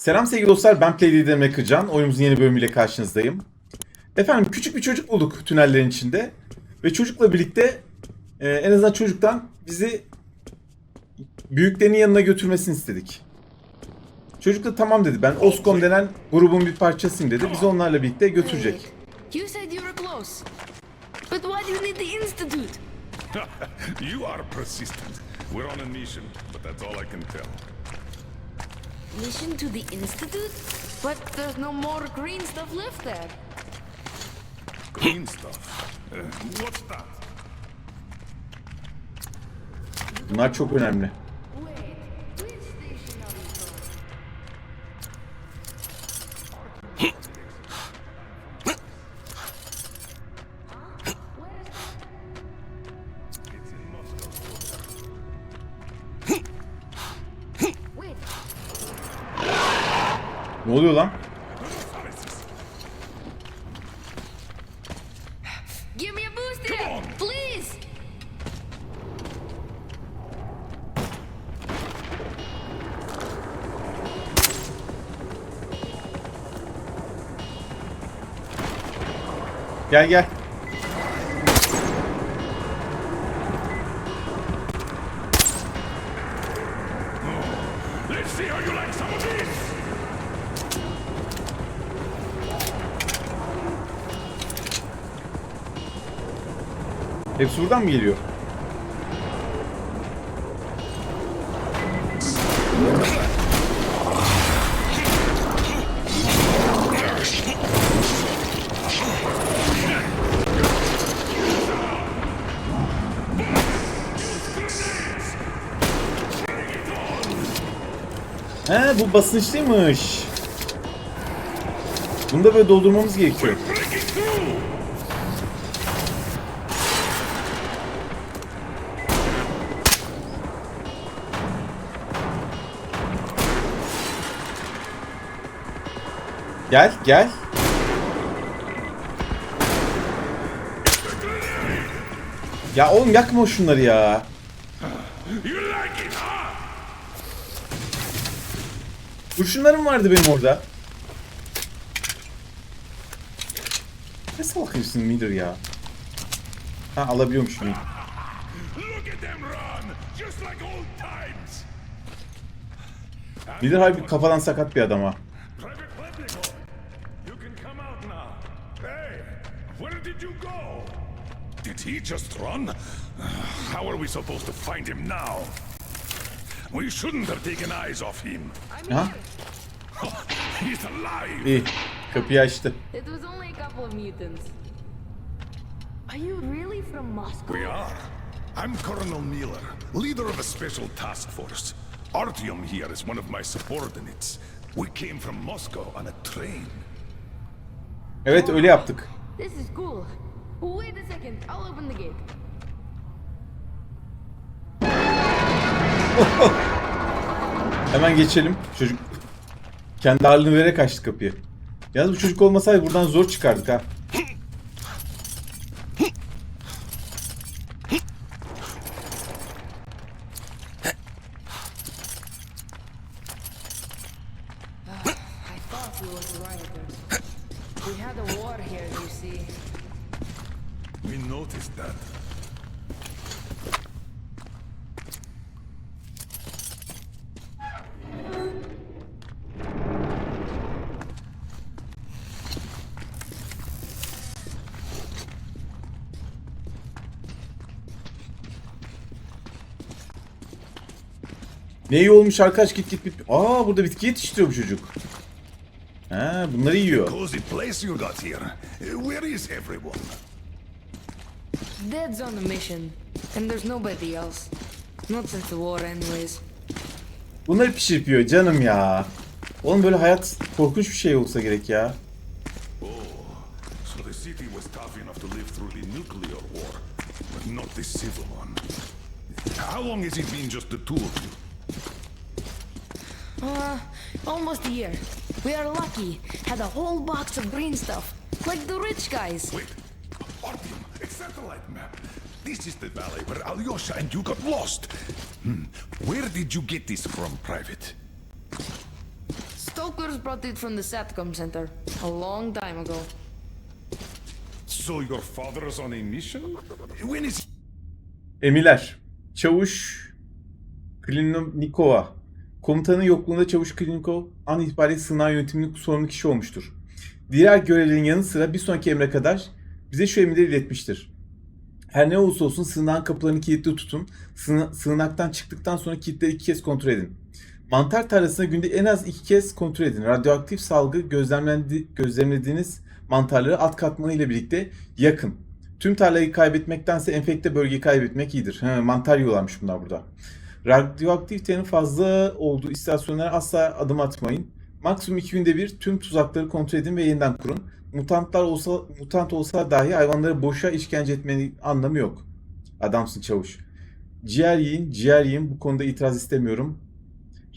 Selam sevgili dostlar, ben Play Leader Mekırcan. Oyunumuzun yeni bölümüyle karşınızdayım. Efendim küçük bir çocuk bulduk tünellerin içinde. Ve çocukla birlikte e, en azından çocuktan bizi büyüklerinin yanına götürmesini istedik. Çocuk da tamam dedi. Ben Oscom denen grubun bir parçasıyım dedi. Bizi onlarla birlikte götürecek. You said you were close. But why do you need the institute? you are persistent. We're on a mission, but that's all I can tell. Mission to the institute? But there's no more green stuff left there. Green stuff. Uh, what's that? Bunlar çok önemli. Of this. Hepsi buradan mı geliyor? He bu basınçlıymış. Bunu da böyle doldurmamız gerekiyor. Gel gel. Ya oğlum yakma şunları ya. Kurşunlarım vardı benim orada. Ne salak herifsin Miller ya. Ha old times. Miller harbi kafadan sakat bir adam ha. Did he just run? How are we supposed to find him now? We shouldn't have taken eyes off him. I'm Ha? here. He's alive. İyi. Kapıyı açtı. It was only a couple of mutants. Are you really from Moscow? We are. I'm Colonel Miller, leader of a special task force. Artyom here is one of my subordinates. We came from Moscow on a train. Evet öyle yaptık. This is cool. Wait a second, I'll open the gate. Hemen geçelim. Çocuk kendi ağırlığını vererek açtı kapıyı. Yalnız bu çocuk olmasaydı buradan zor çıkardık ha. I thought we were rioters. We had a war here, you see. We noticed that. Ne iyi olmuş arkadaş git git git. Aa burada bitki yetiştiriyor bu çocuk. Ha bunları yiyor. Cozy place you got here. Where is everyone? Dead's on a mission, and there's nobody else. Not since the war, anyways. Bunları pişirip yiyor canım ya. Oğlum böyle hayat korkunç bir şey olsa gerek ya. So the city was tough enough to live through the nuclear war, but not the civil one. How long has it been just the two of you? Uh, almost a year. We are lucky. Had a whole box of green stuff, like the rich guys. Wait, Artyom, a satellite map. This is the valley where Alyosha and you got lost. Hmm. Where did you get this from, Private? Stalkers brought it from the SATCOM center a long time ago. So your father is on a mission? When is Emiler. Çavuş Klinikova. Komutanın yokluğunda Çavuş Klinikov an itibariyle sınav yönetiminin sorumlu kişi olmuştur. Diğer görevlerin yanı sıra bir sonraki emre kadar bize şu emirleri iletmiştir. Her ne olursa olsun sığınağın kapılarını kilitli tutun. Sığına- sığınaktan çıktıktan sonra kilitleri iki kez kontrol edin. Mantar tarlasına günde en az iki kez kontrol edin. Radyoaktif salgı gözlemlendi, gözlemlediğiniz mantarları alt katmanı ile birlikte yakın. Tüm tarlayı kaybetmektense enfekte bölgeyi kaybetmek iyidir. He, mantar yiyorlarmış bunlar burada. Radyoaktivitenin fazla olduğu istasyonlara asla adım atmayın. Maksimum iki günde bir tüm tuzakları kontrol edin ve yeniden kurun. Mutantlar olsa, mutant olsa dahi hayvanları boşa işkence etmenin anlamı yok. Adamsın çavuş. Ciğer yiyin, ciğer yiyin. Bu konuda itiraz istemiyorum.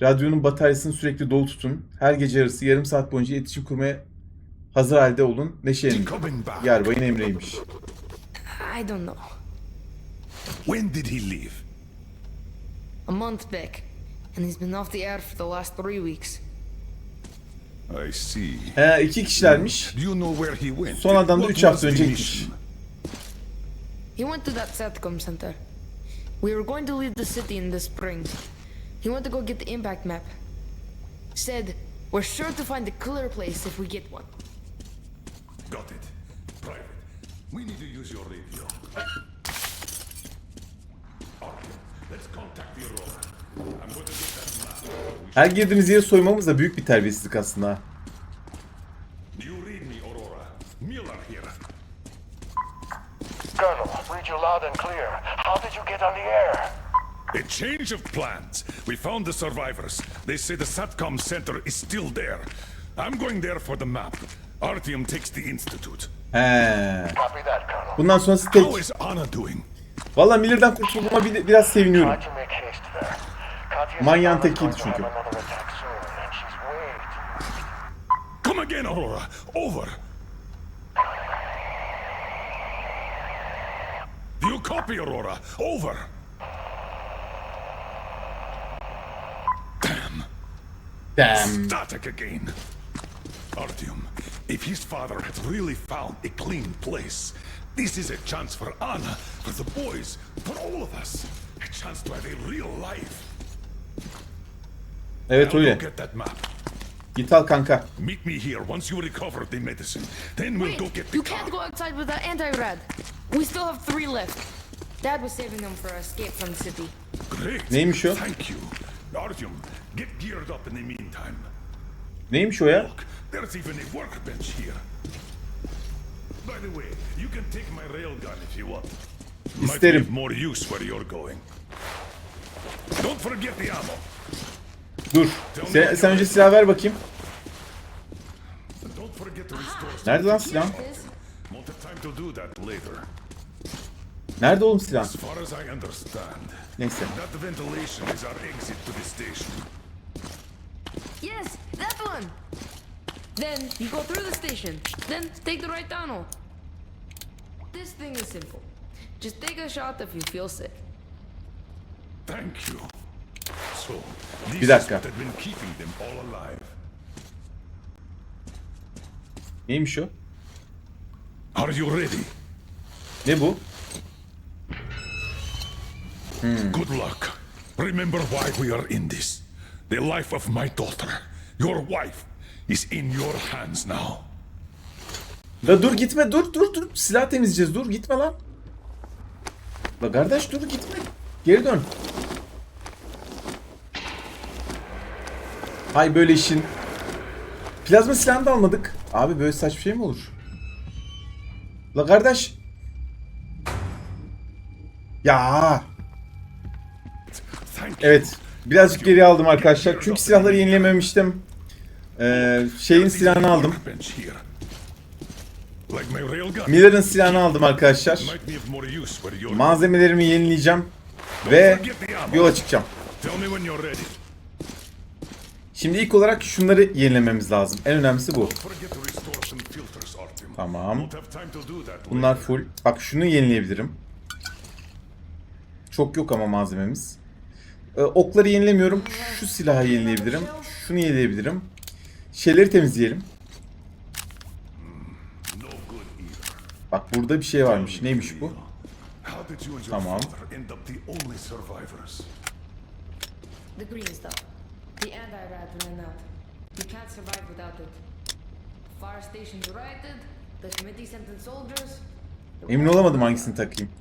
Radyonun bataryasını sürekli dolu tutun. Her gece yarısı yarım saat boyunca iletişim kurmaya hazır halde olun. back? Yarbayın emreymiş. I don't know. When did he leave? A month back, and he's been off the air for the last three weeks. I see. He, iki kişilermiş. Do you know where he went? Son adam da What üç hafta önce gitmiş. He went to that SATCOM center. We were going to leave the city in the spring. He went to go get the impact map. Said, we're sure to find a clear place if we get one. Got it. Private. We need to use your radio. Her girdiğimiz yeri soymamız da büyük bir terbiyesizlik aslında. Do you read me, Aurora? Miller here. Colonel, read you loud and clear. How did you get on the air? A change of plans. We found the survivors. They say the SATCOM center is still there. I'm going there for the map. Artyom takes the institute. He. Copy that, Colonel. Bundan sonrası How tek. is Anna doing? Valla Miller'dan kurtulduğuma bir- biraz seviniyorum. Manyağın tekiydi çünkü. Come again, Aurora. Over. Do you copy, Aurora? Over. Damn. Damn. Static again. Artyom, if his father had really found a clean place, this is a chance for Anna, for the boys, for all of us. A chance to have a real life. Evet Now öyle. go get that map. Git al kanka. Meet me here once you recover the medicine. Then we'll Wait, go get the you car. can't go outside without anti-rad. We still have three left. Dad was saving them for our escape from the city. Great. Neymiş o? Thank you. Artyom, get geared up in the meantime. Neymiş o ya? Look, there's even a workbench here. By the way, you can take my railgun if you want. Might be İsterim. more use where you're going. Don't forget the ammo. Dur. Sen, sen önce silah ver bakayım. Don't forget to restore Nerede lan silah? Won't have time to do that later. Nerede oğlum silah? As far as I understand, Neyse. that ventilation is our exit to the station. Yes, that one. Then you go through the station. Then take the right tunnel. This thing is simple. Just take a shot if you feel sick. Thank you. So, this Bir is dakika. what been keeping them all alive. Neymiş o? Are you ready? Ne bu? Hmm. Good luck. Remember why we are in this. The life of my daughter, your wife, is in your hands now. La dur gitme dur dur dur. Silah temizleyeceğiz dur gitme lan. La kardeş dur gitme. Geri dön. Hay böyle işin. Plazma silahını da almadık. Abi böyle saçma şey mi olur? La kardeş. Ya. Evet. Birazcık geri aldım arkadaşlar. Çünkü silahları yenilememiştim. Ee, şeyin silahını aldım. Miller'ın silahını aldım arkadaşlar. Malzemelerimi yenileyeceğim. Ve yola çıkacağım. Şimdi ilk olarak şunları yenilememiz lazım. En önemlisi bu. Tamam. Bunlar full. Bak şunu yenileyebilirim. Çok yok ama malzememiz. Ee, okları yenilemiyorum. Şu silahı yenileyebilirim. Şunu yenileyebilirim. Şeyleri temizleyelim. Bak burada bir şey varmış. Neymiş bu? Tamam. father end up the only survivors? The green stuff. The anti-rat ran out. You can't survive without it. Fire stations rioted. The committee sent in soldiers. Emin olamadım hangisini takayım.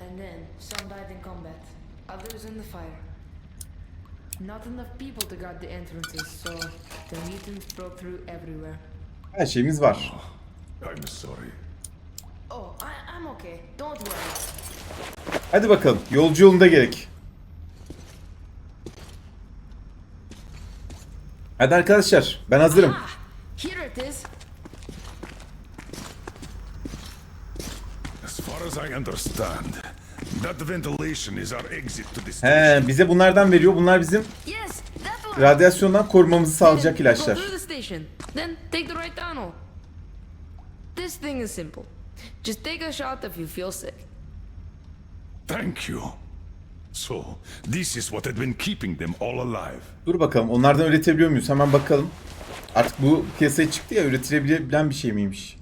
And then some died in combat. Others in the fire. Not enough people to guard the entrances, so the mutants broke through everywhere. Her şeyimiz var. I'm sorry. Oh, I, I'm okay. Don't worry. Hadi bakalım. Yolcu yolunda gerek. Hadi arkadaşlar. Ben hazırım. Ah, here it is. As far as I understand, He, bize bunlardan veriyor. Bunlar bizim radyasyondan korumamızı sağlayacak ilaçlar. through the station, then take the right tunnel. This thing is simple. Just take a shot if you feel sick. Thank you. So, this is what had been keeping them all alive. Dur bakalım. Onlardan üretebiliyor muyuz? Hemen bakalım. Artık bu piyasaya çıktı ya üretilebilen bir şey miymiş?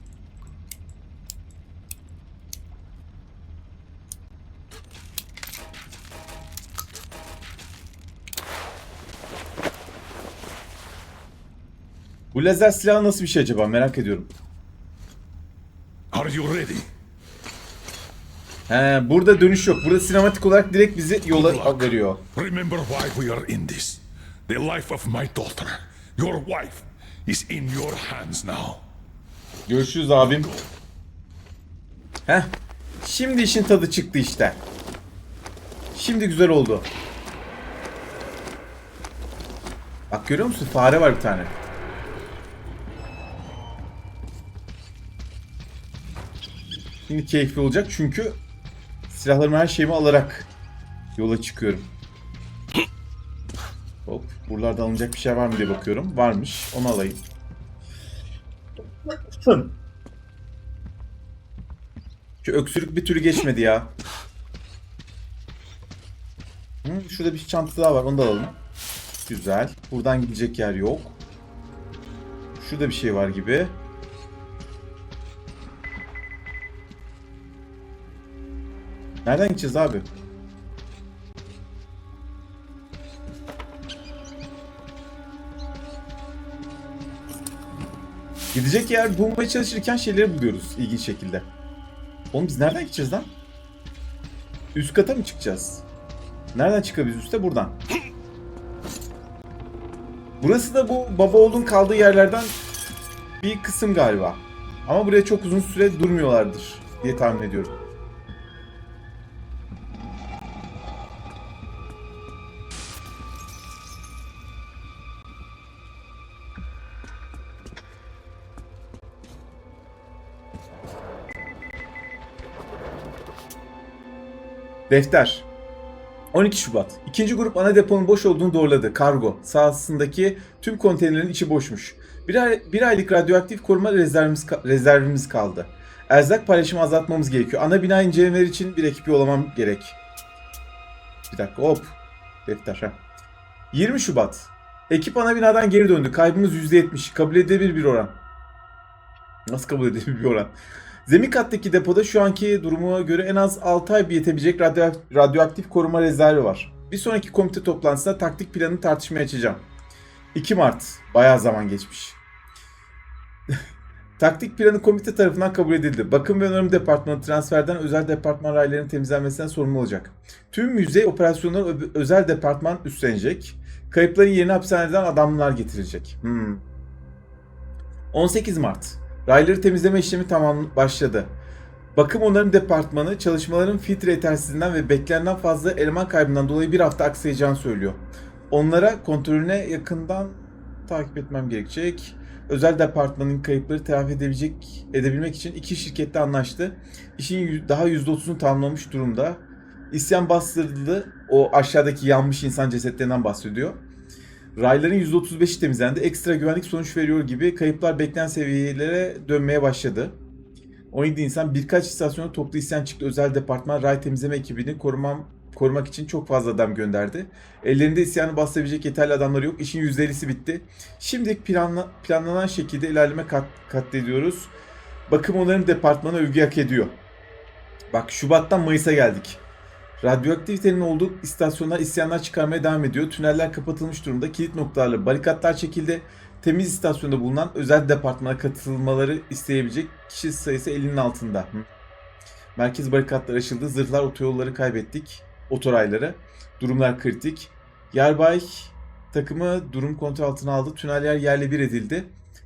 Bu lazer silahı nasıl bir şey acaba? Merak ediyorum. Are you ready? He, burada dönüş yok. Burada sinematik olarak direkt bizi yola veriyor. Remember why we are in this. The life of my daughter, your wife, is in your hands now. Görüşürüz abim. Heh. Şimdi işin tadı çıktı işte. Şimdi güzel oldu. Bak görüyor musun? Fare var bir tane. Şimdi keyifli olacak çünkü silahlarımı her şeyimi alarak yola çıkıyorum. Hop. Buralarda alınacak bir şey var mı diye bakıyorum. Varmış. Onu alayım. Şu öksürük bir türlü geçmedi ya. Hı, şurada bir çanta daha var. Onu da alalım. Güzel. Buradan gidecek yer yok. Şurada bir şey var gibi. Nereden gideceğiz abi? Gidecek yer bulmaya çalışırken şeyleri buluyoruz ilginç şekilde. Oğlum biz nereden gideceğiz lan? Üst kata mı çıkacağız? Nereden çıkabiliriz üste? Buradan. Burası da bu baba oğlun kaldığı yerlerden bir kısım galiba. Ama buraya çok uzun süre durmuyorlardır diye tahmin ediyorum. Defter. 12 Şubat. İkinci grup ana deponun boş olduğunu doğruladı. Kargo. Sahasındaki tüm konteynerlerin içi boşmuş. Bir, ay, bir aylık radyoaktif koruma rezervimiz, rezervimiz kaldı. Erzak paylaşımı azaltmamız gerekiyor. Ana bina incelemeleri için bir ekip yollamam gerek. Bir dakika hop. Defter ha. 20 Şubat. Ekip ana binadan geri döndü. Kaybımız %70. Kabul edilebilir bir oran. Nasıl kabul edilebilir bir oran? Zemin kattaki depoda şu anki duruma göre en az 6 ay yetebilecek radyo- radyoaktif koruma rezervi var. Bir sonraki komite toplantısında taktik planını tartışmaya açacağım. 2 Mart. Bayağı zaman geçmiş. taktik planı komite tarafından kabul edildi. Bakım ve onarım departmanı transferden özel departman raylarının temizlenmesinden sorumlu olacak. Tüm yüzey operasyonları özel departman üstlenecek. Kayıpların yerine hapishaneden adamlar getirecek. Hmm. 18 Mart. Rayları temizleme işlemi tamam başladı. Bakım onarım departmanı çalışmaların filtre yetersizliğinden ve beklenenden fazla eleman kaybından dolayı bir hafta aksayacağını söylüyor. Onlara kontrolüne yakından takip etmem gerekecek. Özel departmanın kayıpları telafi edebilecek, edebilmek için iki şirkette anlaştı. İşin daha %30'unu tamamlamış durumda. İsyan bastırıldı. O aşağıdaki yanmış insan cesetlerinden bahsediyor. Rayların %35'i temizlendi. Ekstra güvenlik sonuç veriyor gibi kayıplar beklenen seviyelere dönmeye başladı. 17 insan birkaç istasyona toplu isyan çıktı. Özel departman ray temizleme ekibini korumam korumak için çok fazla adam gönderdi. Ellerinde isyanı basabilecek yeterli adamları yok. İşin %50'si bitti. Şimdi planla, planlanan şekilde ilerleme kat, katlediyoruz. Bakım onarım departmanı övgü hak ediyor. Bak Şubat'tan Mayıs'a geldik. Radyoaktivitenin olduğu istasyonlar isyanlar çıkarmaya devam ediyor. Tüneller kapatılmış durumda. Kilit noktalarla barikatlar çekildi. Temiz istasyonda bulunan özel departmana katılmaları isteyebilecek kişi sayısı 50'nin altında. Merkez barikatlar aşıldı. Zırhlar otoyolları kaybettik. Otorayları. Durumlar kritik. Yarbay takımı durum kontrol altına aldı. Tüneller yerle bir edildi.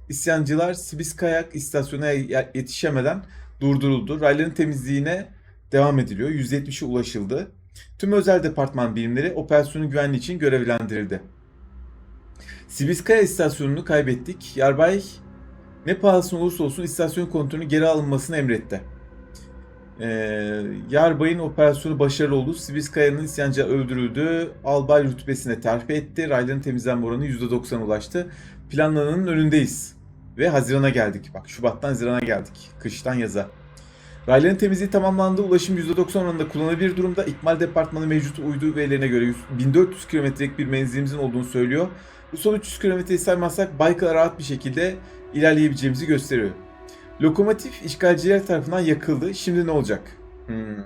İsyancılar Sibiskayak istasyona ye- yetişemeden durduruldu. Rayların temizliğine devam ediliyor. 170'e ulaşıldı. Tüm özel departman birimleri operasyonun güvenliği için görevlendirildi. Sibiskaya istasyonunu kaybettik. Yarbay ne pahasına olursa olsun istasyon kontrolünü geri alınmasını emretti. Ee, Yarbay'ın operasyonu başarılı oldu. Sibiskaya'nın isyancı öldürüldü. Albay rütbesine terfi etti. Rayların temizlenme oranı %90'a ulaştı. Planlananın önündeyiz. Ve Haziran'a geldik. Bak Şubat'tan Haziran'a geldik. Kıştan yaza. Rayların temizliği tamamlandı. Ulaşım %90 oranında kullanılabilir durumda. İkmal departmanı mevcut uydu verilerine göre 100 1400 kilometrelik bir menzilimizin olduğunu söylüyor. Bu son 300 kilometreyi saymazsak Baykal'a rahat bir şekilde ilerleyebileceğimizi gösteriyor. Lokomotif işgalciler tarafından yakıldı. Şimdi ne olacak? Hmm.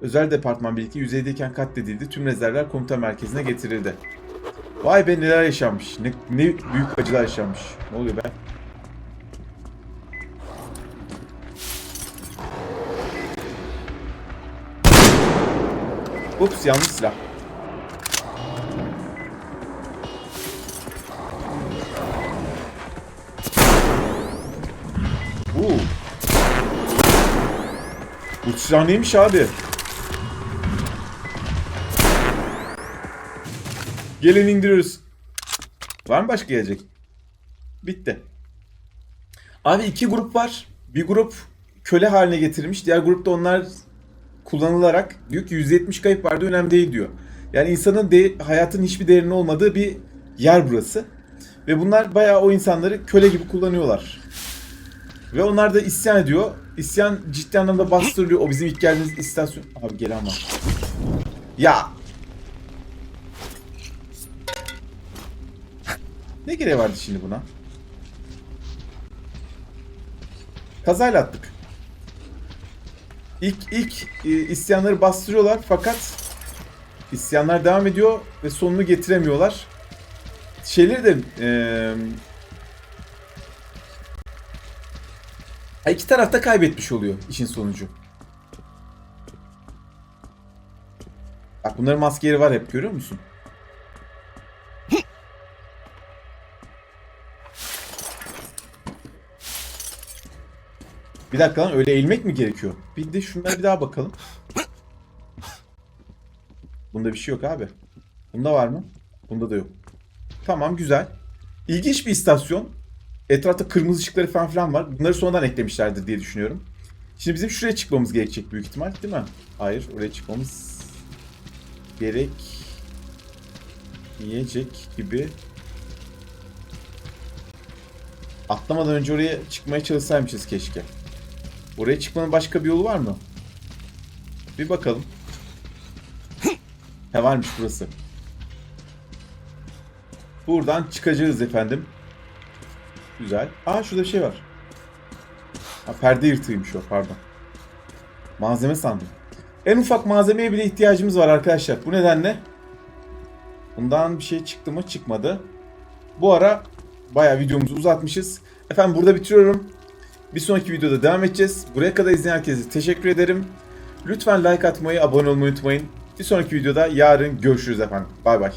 Özel departman birlikte yüzeydeyken katledildi. Tüm rezervler komuta merkezine getirildi. Vay be neler yaşanmış. Ne, ne büyük acılar yaşanmış. Ne oluyor be? Ups yanlış silah. Oo. Bu silah neymiş abi? Gelin indiriyoruz. Var mı başka gelecek? Bitti. Abi iki grup var. Bir grup köle haline getirilmiş. Diğer grupta onlar kullanılarak diyor ki 170 kayıp vardı önemli değil diyor. Yani insanın de, hayatın hiçbir değerinin olmadığı bir yer burası. Ve bunlar bayağı o insanları köle gibi kullanıyorlar. Ve onlar da isyan ediyor. İsyan ciddi anlamda bastırılıyor. O bizim ilk geldiğimiz istasyon. Abi gelen var. Ya. Ne gereği vardı şimdi buna? Kazayla attık. İlk ilk e, isyanları bastırıyorlar fakat isyanlar devam ediyor ve sonunu getiremiyorlar. Şeyleri de e, İki taraf da kaybetmiş oluyor işin sonucu. Bak bunların maskeleri var hep görüyor musun? Bir dakika lan öyle eğilmek mi gerekiyor? Bir de şunlara bir daha bakalım. Bunda bir şey yok abi. Bunda var mı? Bunda da yok. Tamam güzel. İlginç bir istasyon. Etrafta kırmızı ışıkları falan filan var. Bunları sonradan eklemişlerdir diye düşünüyorum. Şimdi bizim şuraya çıkmamız gerekecek büyük ihtimal değil mi? Hayır oraya çıkmamız gerek yiyecek gibi. Atlamadan önce oraya çıkmaya çalışsaymışız keşke. Oraya çıkmanın başka bir yolu var mı? Bir bakalım. He varmış burası. Buradan çıkacağız efendim. Güzel. Aa şurada bir şey var. Ha, perde yırtığıymış o pardon. Malzeme sandım. En ufak malzemeye bile ihtiyacımız var arkadaşlar. Bu nedenle bundan bir şey çıktı mı çıkmadı. Bu ara bayağı videomuzu uzatmışız. Efendim burada bitiriyorum. Bir sonraki videoda devam edeceğiz. Buraya kadar izleyen herkese teşekkür ederim. Lütfen like atmayı, abone olmayı unutmayın. Bir sonraki videoda yarın görüşürüz efendim. Bay bay.